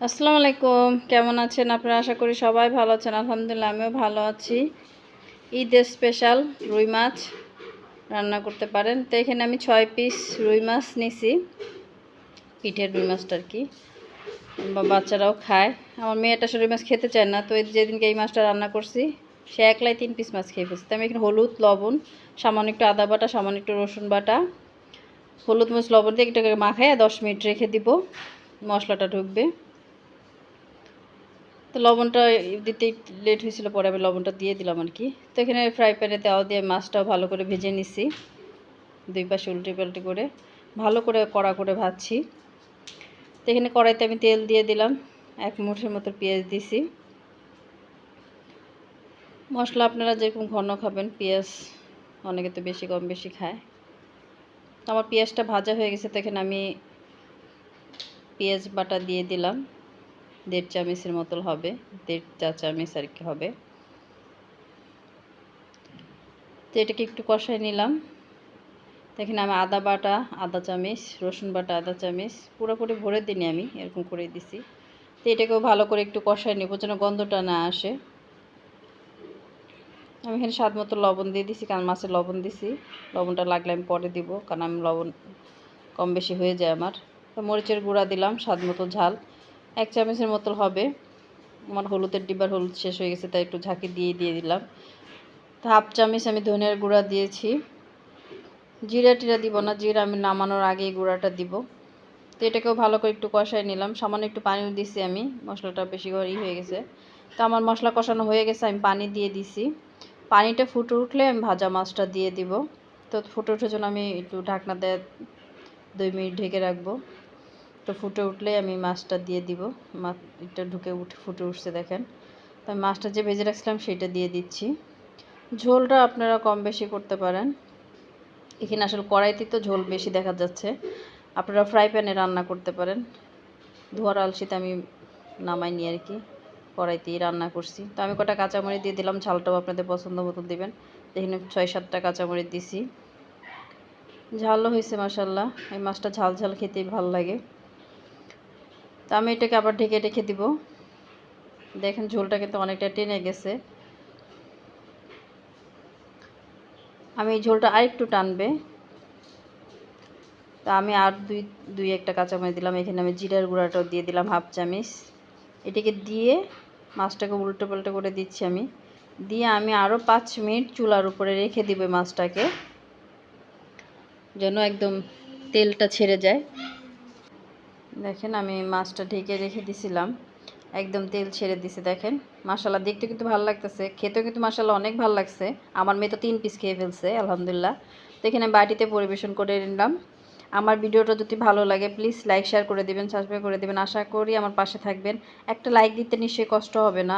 আসসালামু আলাইকুম। কেমন আছেন আপনারা? আশা করি সবাই ভালো আছেন। আলহামদুলিল্লাহ, আমিও ভালো আছি। ঈদের স্পেশাল রুই মাছ রান্না করতে পারেন। তো এখানে আমি ছয় পিস রুই মাছ নিছি। পিঠের রুই মাছটা আর কি বাচ্চারাও খায়। আমার মেয়েটা সে রুই মাছ খেতে চায় না। তো যেদিনকে এই মাছটা রান্না করছি, সে একলাই তিন পিস মাছ খেয়ে ফেলছে। তো আমি এখানে হলুদ, লবণ, সামান্য একটু আদা বাটা, সামান্য একটু রসুন বাটা, হলুদ মরিচ, লবণ দিয়ে একটু মাখায় দশ মিনিট রেখে দিব। মশলাটা ঢুকবে। তো লবণটা দিতে লেট হয়েছিল, পরে আমি লবণটা দিয়ে দিলাম আর কি। তো এখানে ফ্রাই প্যানে দেওয়া দিয়ে মাছটাও ভালো করে ভেজে নিছি। দুই পাশে উল্টে পাল্টে করে ভালো করে কড়া করে ভাজছি। তো এখানে কড়াইতে আমি তেল দিয়ে দিলাম, এক মুঠের মতো পেঁয়াজ দিছি। মশলা আপনারা যেরকম ঘন খাবেন, পেঁয়াজ অনেকে তো বেশি, কম বেশি খায়। আমার পেঁয়াজটা ভাজা হয়ে গেছে, তো এখানে আমি পেঁয়াজ বাটা দিয়ে দিলাম। দেড় চামচের মতো হবে, দেড় চা চামচ আর কি হবে। তো এটাকে একটু কষাই নিলাম। দেখেন আমি আদা বাটা, আদা চামচ, রসুন বাটা, আদা চামচ পুরোপুরি ভরে দিনি আমি, এরকম করে দিছি। তো এটাকেও ভালো করে একটু কষাই নেব যেন গন্ধটা না আসে। আমি এখানে স্বাদ মতো লবণ দিয়ে দিছি, কারণ মাছের লবণ দিছি। লবণটা লাগলে আমি পরে দিব, কারণ আমি লবণ কম বেশি হয়ে যায় আমার। তো মরিচের গুঁড়া দিলাম, স্বাদ মতো ঝাল। এক চামচের মতো হবে। আমার হলুদের ডিব্বার হলুদ শেষ হয়ে গেছে, তাই একটু ঝাঁকি দিয়ে দিয়ে দিলাম। হাফ চামচ আমি ধনিয়ার গুঁড়া দিয়েছি। জিরা টিরা দিব না, জিরা আমি নামানোর আগেই গুঁড়াটা দিব। তো এটাকেও ভালো করে একটু কষাই নিলাম। সামান্য একটু পানিও দিছি আমি, মশলাটা বেশি করে ই হয়ে গেছে। তো আমার মশলা কষানো হয়ে গেছে, আমি পানি দিয়ে দিছি। পানিটা ফুটে উঠলে আমি ভাজা মাছটা দিয়ে দিব। তো ফুটে ওঠার জন্য আমি একটু ঢাকনা দিয়ে দুই মিনিট ঢেকে রাখব। তো ফুটে উঠলে আমি মাছটা দিয়ে দিব। মাছটা ঢুকে উঠে, ফুটে উঠছে দেখেন। তো আমি মাছটা যে ভেজে রাখছিলাম সেটা দিয়ে দিচ্ছি। ঝোলটা আপনারা কম বেশি করতে পারেন। এখানে আসলে কড়াইতে তো ঝোল বেশি দেখা যাচ্ছে। আপনারা ফ্রাই প্যানে রান্না করতে পারেন। ধোয়ার আলসিতে আমি নামাই নিয়ে আর কি। কড়াইতেই রান্না করছি। তো আমি কটা কাঁচামরিচ দিয়ে দিলাম। ঝালটাও আপনাদের পছন্দ মতো দেবেন। এখানে ছয়, সাতটা কাঁচামরিচ দিছি। ঝালও হয়েছে মাসাল্লাহ এই মাছটা ঝাল ঝাল খেতেই ভালো লাগে। আমি এটাকে আবার ঢেকে রেখে দিব। দেখেন ঝোলটা কিন্তু অনেকটা টেনে গেছে। আমি এই ঝোলটা আরেকটু টানবে। তা আমি আর দুই দুই একটা কাঁচামরিচ দিলাম। এখানে আমি জিরার গুঁড়াটাও দিয়ে দিলাম হাফ চামিচ। এটাকে দিয়ে মাছটাকে উল্টো পাল্টো করে দিচ্ছি আমি। দিয়ে আমি আরও পাঁচ মিনিট চুলার উপরে রেখে দিব মাছটাকে। যেন একদম তেলটা ছেড়ে যায়। দেখেন, আমি মাছটা ঢেকে রেখে দিছিলাম। একদম তেল ছেড়ে দিছে, দেখেন। মাসাল্লাহ দেখতে কিন্তু ভালো লাগতেছে। খেতেও কিন্তু মাসাল্লাহ অনেক ভালো লাগছে। আমার মেয়ে তো তিন পিস খেয়ে ফেলছে, আলহামদুলিল্লাহ। তো এখানে বাড়িতে পরিবেশন করে নিলাম। আমার ভিডিওটা যদি ভালো লাগে প্লিজ লাইক শেয়ার করে দেবেন সাবস্ক্রাইব করে দেবেন। আশা করি আমার পাশে থাকবেন। একটা লাইক দিতে নিশ্চয়ই কষ্ট হবে না।